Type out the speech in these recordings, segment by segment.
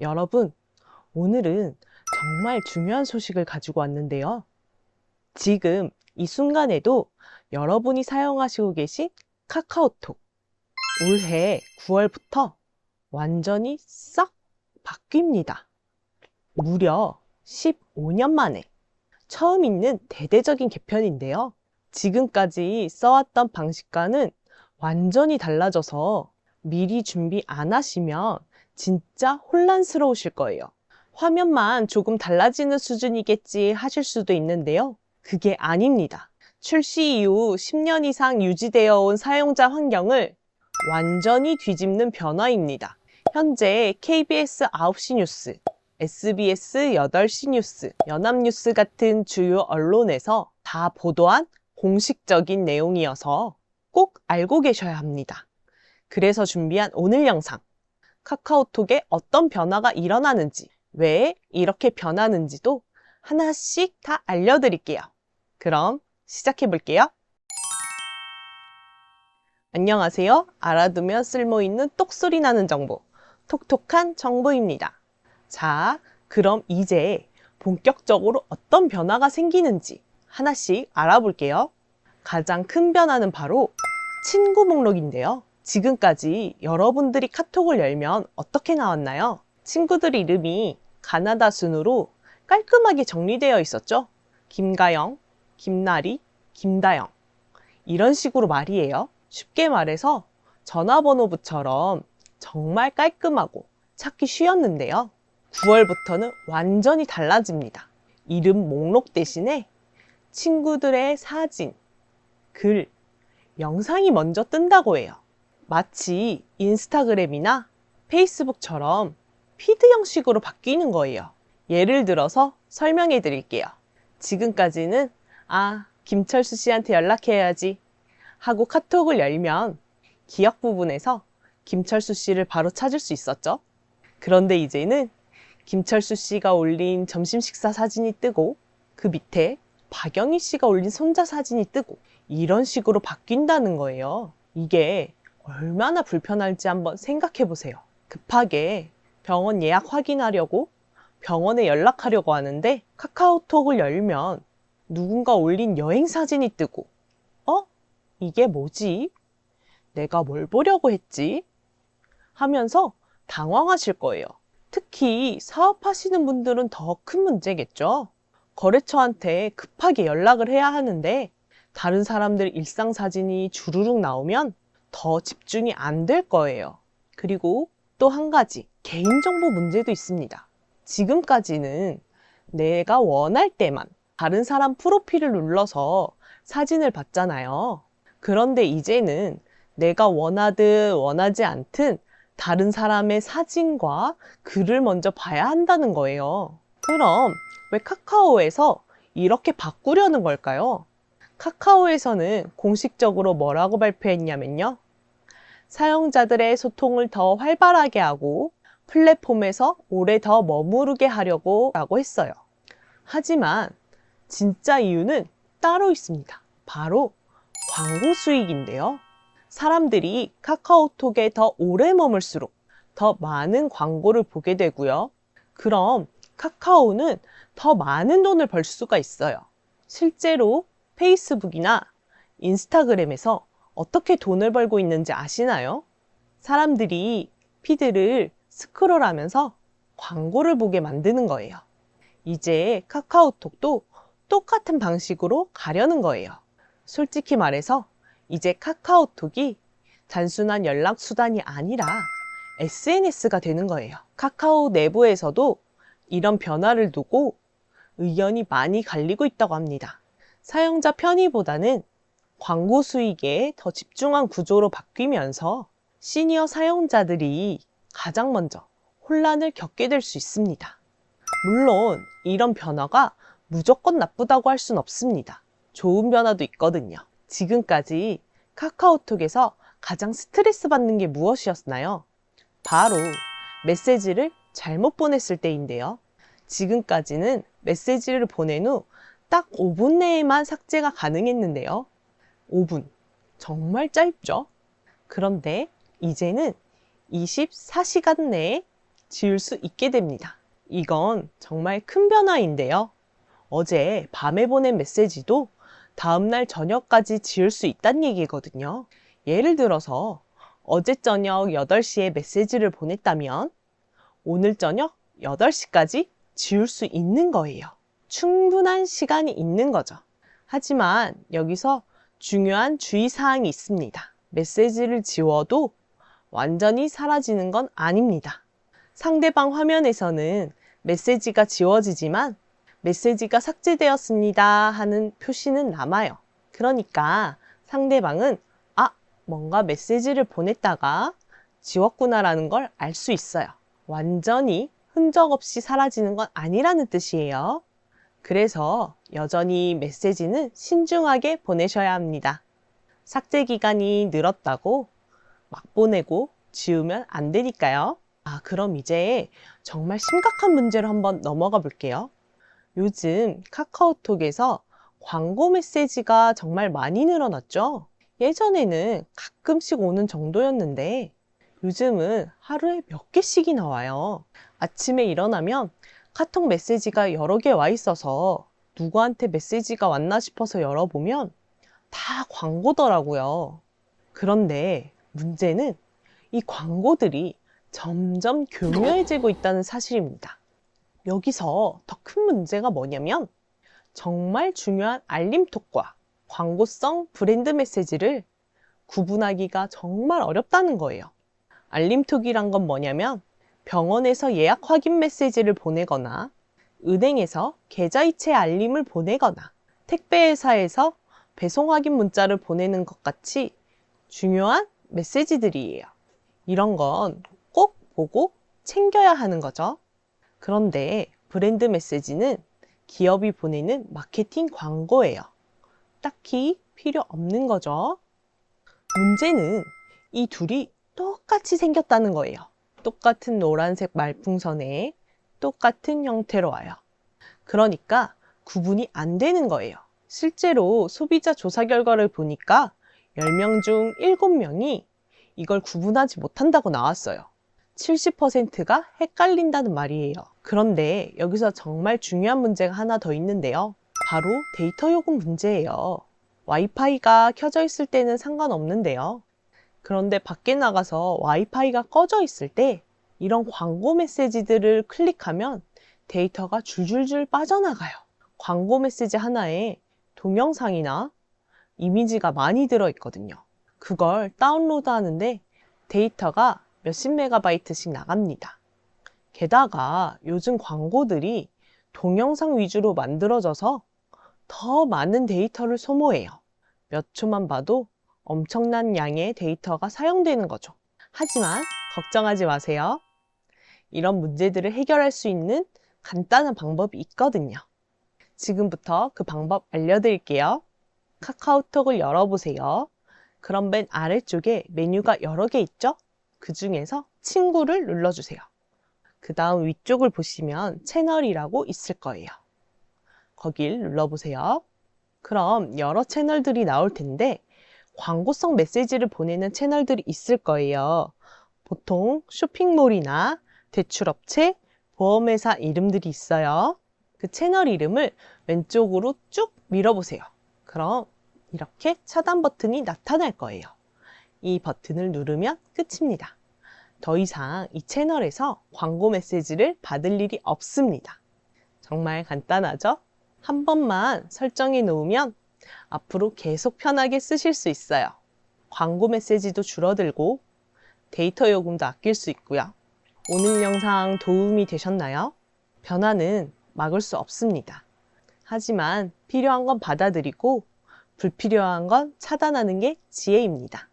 여러분, 오늘은 정말 중요한 소식을 가지고 왔는데요. 지금 이 순간에도 여러분이 사용하시고 계신 카카오톡. 올해 9월부터 완전히 싹 바뀝니다. 무려 15년 만에 처음 있는 대대적인 개편인데요. 지금까지 써왔던 방식과는 완전히 달라져서 미리 준비 안 하시면 진짜 혼란스러우실 거예요. 화면만 조금 달라지는 수준이겠지 하실 수도 있는데요. 그게 아닙니다. 출시 이후 10년 이상 유지되어 온 사용자 환경을 완전히 뒤집는 변화입니다. 현재 KBS 9시 뉴스, SBS 8시 뉴스, 연합뉴스 같은 주요 언론에서 다 보도한 공식적인 내용이어서 꼭 알고 계셔야 합니다. 그래서 준비한 오늘 영상. 카카오톡에 어떤 변화가 일어나는지, 왜 이렇게 변하는지도 하나씩 다 알려드릴게요. 그럼 시작해 볼게요. 안녕하세요. 알아두면 쓸모있는 똑소리 나는 정보, 톡톡한 정보입니다. 자, 그럼 이제 본격적으로 어떤 변화가 생기는지 하나씩 알아볼게요. 가장 큰 변화는 바로 친구 목록인데요. 지금까지 여러분들이 카톡을 열면 어떻게 나왔나요? 친구들 이름이 가나다 순으로 깔끔하게 정리되어 있었죠? 김가영, 김나리, 김다영. 이런 식으로 말이에요. 쉽게 말해서 전화번호부처럼 정말 깔끔하고 찾기 쉬웠는데요. 9월부터는 완전히 달라집니다. 이름 목록 대신에 친구들의 사진, 글, 영상이 먼저 뜬다고 해요. 마치 인스타그램이나 페이스북처럼 피드 형식으로 바뀌는 거예요. 예를 들어서 설명해 드릴게요. 지금까지는 아, 김철수 씨한테 연락해야지 하고 카톡을 열면 기억 부분에서 김철수 씨를 바로 찾을 수 있었죠. 그런데 이제는 김철수 씨가 올린 점심 식사 사진이 뜨고 그 밑에 박영희 씨가 올린 손자 사진이 뜨고 이런 식으로 바뀐다는 거예요. 이게 얼마나 불편할지 한번 생각해 보세요. 급하게 병원 예약 확인하려고 병원에 연락하려고 하는데 카카오톡을 열면 누군가 올린 여행 사진이 뜨고 어? 이게 뭐지? 내가 뭘 보려고 했지? 하면서 당황하실 거예요. 특히 사업하시는 분들은 더 큰 문제겠죠. 거래처한테 급하게 연락을 해야 하는데 다른 사람들 일상 사진이 주르륵 나오면 더 집중이 안 될 거예요. 그리고 또 한 가지 개인정보 문제도 있습니다. 지금까지는 내가 원할 때만 다른 사람 프로필을 눌러서 사진을 봤잖아요. 그런데 이제는 내가 원하든 원하지 않든 다른 사람의 사진과 글을 먼저 봐야 한다는 거예요. 그럼 왜 카카오에서 이렇게 바꾸려는 걸까요? 카카오에서는 공식적으로 뭐라고 발표했냐면요. 사용자들의 소통을 더 활발하게 하고 플랫폼에서 오래 더 머무르게 하려고 라고 했어요. 하지만 진짜 이유는 따로 있습니다. 바로 광고 수익인데요. 사람들이 카카오톡에 더 오래 머물수록 더 많은 광고를 보게 되고요. 그럼 카카오는 더 많은 돈을 벌 수가 있어요. 실제로 페이스북이나 인스타그램에서 어떻게 돈을 벌고 있는지 아시나요? 사람들이 피드를 스크롤하면서 광고를 보게 만드는 거예요. 이제 카카오톡도 똑같은 방식으로 가려는 거예요. 솔직히 말해서 이제 카카오톡이 단순한 연락 수단이 아니라 SNS가 되는 거예요. 카카오 내부에서도 이런 변화를 두고 의견이 많이 갈리고 있다고 합니다. 사용자 편의보다는 광고 수익에 더 집중한 구조로 바뀌면서 시니어 사용자들이 가장 먼저 혼란을 겪게 될 수 있습니다. 물론 이런 변화가 무조건 나쁘다고 할 순 없습니다. 좋은 변화도 있거든요. 지금까지 카카오톡에서 가장 스트레스 받는 게 무엇이었나요? 바로 메시지를 잘못 보냈을 때인데요. 지금까지는 메시지를 보낸 후 딱 5분 내에만 삭제가 가능했는데요. 5분. 정말 짧죠? 그런데 이제는 24시간 내에 지울 수 있게 됩니다. 이건 정말 큰 변화인데요. 어제 밤에 보낸 메시지도 다음날 저녁까지 지울 수 있다는 얘기거든요. 예를 들어서 어제 저녁 8시에 메시지를 보냈다면 오늘 저녁 8시까지 지울 수 있는 거예요. 충분한 시간이 있는 거죠. 하지만 여기서 중요한 주의사항이 있습니다. 메시지를 지워도 완전히 사라지는 건 아닙니다. 상대방 화면에서는 메시지가 지워지지만 메시지가 삭제되었습니다 하는 표시는 남아요. 그러니까 상대방은 아, 뭔가 메시지를 보냈다가 지웠구나라는 걸 알 수 있어요. 완전히 흔적 없이 사라지는 건 아니라는 뜻이에요. 그래서 여전히 메시지는 신중하게 보내셔야 합니다. 삭제 기간이 늘었다고 막 보내고 지우면 안 되니까요. 아, 그럼 이제 정말 심각한 문제로 한번 넘어가 볼게요. 요즘 카카오톡에서 광고 메시지가 정말 많이 늘어났죠? 예전에는 가끔씩 오는 정도였는데 요즘은 하루에 몇 개씩이 나 와요. 아침에 일어나면 카톡 메시지가 여러 개 와 있어서 누구한테 메시지가 왔나 싶어서 열어보면 다 광고더라고요. 그런데 문제는 이 광고들이 점점 교묘해지고 있다는 사실입니다. 여기서 더 큰 문제가 뭐냐면 정말 중요한 알림톡과 광고성 브랜드 메시지를 구분하기가 정말 어렵다는 거예요. 알림톡이란 건 뭐냐면 병원에서 예약 확인 메시지를 보내거나 은행에서 계좌 이체 알림을 보내거나 택배회사에서 배송 확인 문자를 보내는 것 같이 중요한 메시지들이에요. 이런 건 꼭 보고 챙겨야 하는 거죠. 그런데 브랜드 메시지는 기업이 보내는 마케팅 광고예요. 딱히 필요 없는 거죠. 문제는 이 둘이 똑같이 생겼다는 거예요. 똑같은 노란색 말풍선에 똑같은 형태로 와요. 그러니까 구분이 안 되는 거예요. 실제로 소비자 조사 결과를 보니까 10명 중 7명이 이걸 구분하지 못한다고 나왔어요. 70%가 헷갈린다는 말이에요. 그런데 여기서 정말 중요한 문제가 하나 더 있는데요. 바로 데이터 요금 문제예요. 와이파이가 켜져 있을 때는 상관없는데요. 그런데 밖에 나가서 와이파이가 꺼져 있을 때 이런 광고 메시지들을 클릭하면 데이터가 줄줄줄 빠져나가요. 광고 메시지 하나에 동영상이나 이미지가 많이 들어있거든요. 그걸 다운로드 하는데 데이터가 몇십 메가바이트씩 나갑니다. 게다가 요즘 광고들이 동영상 위주로 만들어져서 더 많은 데이터를 소모해요. 몇 초만 봐도 엄청난 양의 데이터가 사용되는 거죠. 하지만 걱정하지 마세요. 이런 문제들을 해결할 수 있는 간단한 방법이 있거든요. 지금부터 그 방법 알려드릴게요. 카카오톡을 열어보세요. 그럼 맨 아래쪽에 메뉴가 여러 개 있죠? 그 중에서 친구를 눌러주세요. 그 다음 위쪽을 보시면 채널이라고 있을 거예요. 거길 눌러보세요. 그럼 여러 채널들이 나올 텐데 광고성 메시지를 보내는 채널들이 있을 거예요. 보통 쇼핑몰이나 대출업체, 보험회사 이름들이 있어요. 그 채널 이름을 왼쪽으로 쭉 밀어보세요. 그럼 이렇게 차단 버튼이 나타날 거예요. 이 버튼을 누르면 끝입니다. 더 이상 이 채널에서 광고 메시지를 받을 일이 없습니다. 정말 간단하죠? 한 번만 설정해 놓으면 앞으로 계속 편하게 쓰실 수 있어요. 광고 메시지도 줄어들고 데이터 요금도 아낄 수 있고요. 오늘 영상 도움이 되셨나요? 변화는 막을 수 없습니다. 하지만 필요한 건 받아들이고 불필요한 건 차단하는 게 지혜입니다.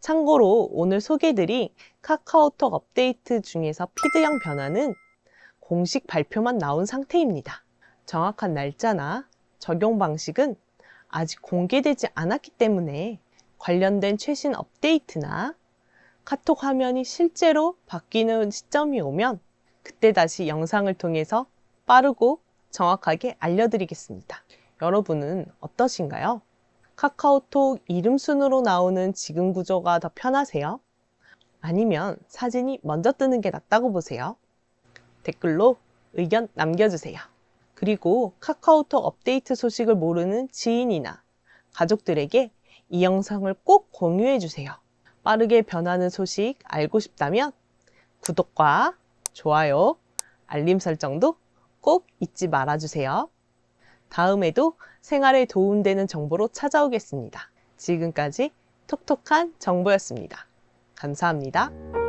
참고로 오늘 소개드린 카카오톡 업데이트 중에서 피드형 변화는 공식 발표만 나온 상태입니다. 정확한 날짜나 적용 방식은 아직 공개되지 않았기 때문에 관련된 최신 업데이트나 카톡 화면이 실제로 바뀌는 시점이 오면 그때 다시 영상을 통해서 빠르고 정확하게 알려드리겠습니다. 여러분은 어떠신가요? 카카오톡 이름 순으로 나오는 지금 구조가 더 편하세요? 아니면 사진이 먼저 뜨는 게 낫다고 보세요. 댓글로 의견 남겨주세요. 그리고 카카오톡 업데이트 소식을 모르는 지인이나 가족들에게 이 영상을 꼭 공유해 주세요. 빠르게 변하는 소식 알고 싶다면 구독과 좋아요, 알림 설정도 꼭 잊지 말아 주세요. 다음에도 생활에 도움되는 정보로 찾아오겠습니다. 지금까지 톡톡한 정보였습니다. 감사합니다.